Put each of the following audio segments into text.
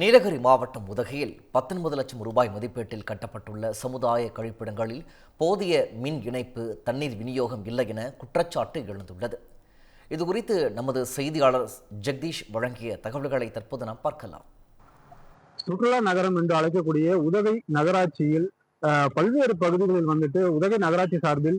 நீலகிரி மாவட்டம் உதகையில் பத்தொன்பது லட்சம் ரூபாய் மதிப்பீட்டில் கட்டப்பட்டுள்ள சமுதாய கழிப்பிடங்களில் போதிய மின் இணைப்பு தண்ணீர் விநியோகம் இல்லை என குற்றச்சாட்டு எழுந்துள்ளது. இது குறித்து நமது செய்தியாளர் ஜெகதீஷ் வழங்கிய தகவல்களை தற்போது நாம் பார்க்கலாம். சுற்றுலா நகரம் என்று அழைக்கக்கூடிய உதகை நகராட்சியில் அஹ், பல்வேறு பகுதிகளில் வந்துட்டு உதகை நகராட்சி சார்பில்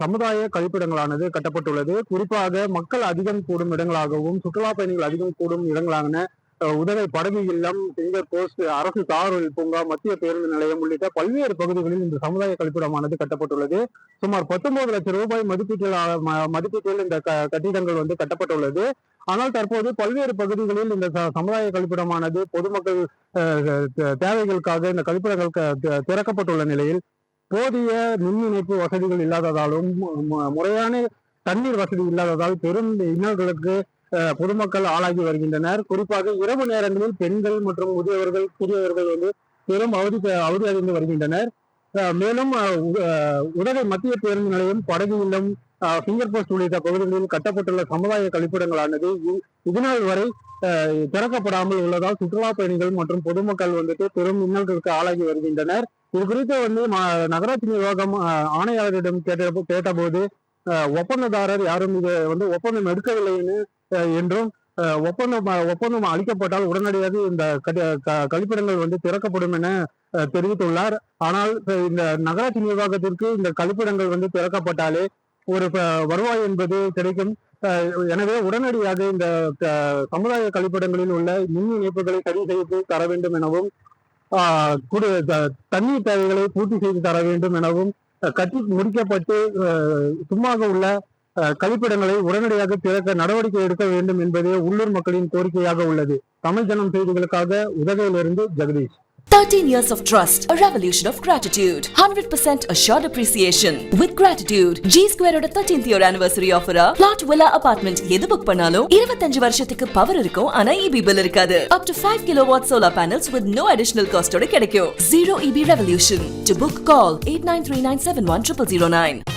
சமுதாய கழிப்பிடங்களானது கட்டப்பட்டுள்ளது. குறிப்பாக மக்கள் அதிகம் கூடும் இடங்களாகவும் சுற்றுலா பயணிகள் அதிகம் கூடும் இடங்களான உதகை படகு இல்லம் சிங்கர் போஸ்ட் அரசு தாரோல் பூங்கா மத்திய பேருந்து நிலையம் உள்ளிட்ட பல்வேறு பகுதிகளில் இந்த சமுதாய கழிப்பிடமானது கட்டப்பட்டுள்ளது. சுமார் பத்தொன்பது லட்சம் ரூபாய் மதிப்பீட்டில் மதிப்பீட்டில் இந்த க- கட்டிடங்கள் வந்து கட்டப்பட்டுள்ளது. ஆனால் தற்போது பல்வேறு பகுதிகளில் இந்த ச- சமுதாய கழிப்பிடமானது பொதுமக்கள் தே- தேவைகளுக்காக இந்த கழிப்பிடங்கள் க- திறக்கப்பட்டுள்ள நிலையில் போதிய மின் இணைப்பு வசதிகள் இல்லாததாலும் முறையான தண்ணீர் வசதி இல்லாததால் பெரும் இன்னல்களுக்கு பொதுமக்கள் ஆளாகி வருகின்றனர். குறிப்பாக இரவு நேரங்களில் பெண்கள் மற்றும் முதியவர்கள் சிறியவர்கள் வந்து பெரும் அவதி அவதி அடைந்து வருகின்றனர். மேலும் உடலை உதகை மத்திய பேருந்து நிலையம் படகு இல்லம் ஃபிங்கர் போஸ்ட் உள்ளிட்ட பகுதிகளில் கட்டப்பட்டுள்ள சமுதாய கழிப்பிடங்களானது இதுநாள் வரை அஹ், திறக்கப்படாமல் உள்ளதால் சுற்றுலா பயணிகள் மற்றும் பொதுமக்கள் வந்துட்டு பெரும் இன்னல்களுக்கு ஆளாகி வருகின்றனர். இது குறித்து வந்து நகராட்சி நிர்வாகம் ஆணையாளரிடம் கேட்ட கேட்டபோது அஹ், ஒப்பந்ததாரர் யாரும் இது வந்து ஒப்பந்தம் எடுக்கவில்லைன்னு என்றும் ஒப்பந்தம் ஒப்பந்தம் அளிக்கப்பட்டால் உடனடியாக இந்த க- கழிப்பிடங்கள் வந்து திறக்கப்படும் என தெரிவித்துள்ளார். ஆனால் இந்த நகராட்சி நிர்வாகத்திற்கு இந்த கழிப்பிடங்கள் வந்து திறக்கப்பட்டாலே ஒரு வருவாய் என்பது கிடைக்கும். எனவே உடனடியாக இந்த க- சமுதாய கழிப்பிடங்களில் உள்ள மின் இணைப்புகளை சரி செய்து தர வேண்டும் எனவும் த- தண்ணீர் தேவைகளை பூர்த்தி செய்து தர வேண்டும் எனவும் கட்டி முடிக்கப்பட்டு சும்மாக உள்ள கழிப்பிடங்களை உடனடியாக திறக்க நடவடிக்கை எடுக்க வேண்டும் என்பதே உள்ளூர் மக்களின் கோரிக்கையாக உள்ளது தமிழ் ஜனம் செய்திகளுக்காக உதகையிலிருந்து Jagadish 13 years of trust, a revolution of gratitude. 100% assured appreciation. With gratitude, G Square ஓட 13th year anniversary offer plot villa apartment எது புக் பண்ணாலும் 25 வருஷத்துக்கு பவர் இருக்கும் ஆனா EB bill இருக்காது. Up to 5 kilowatt solar panels with no additional cost ஓட கிடைக்கும். Zero EB revolution. To book, call 8939710009.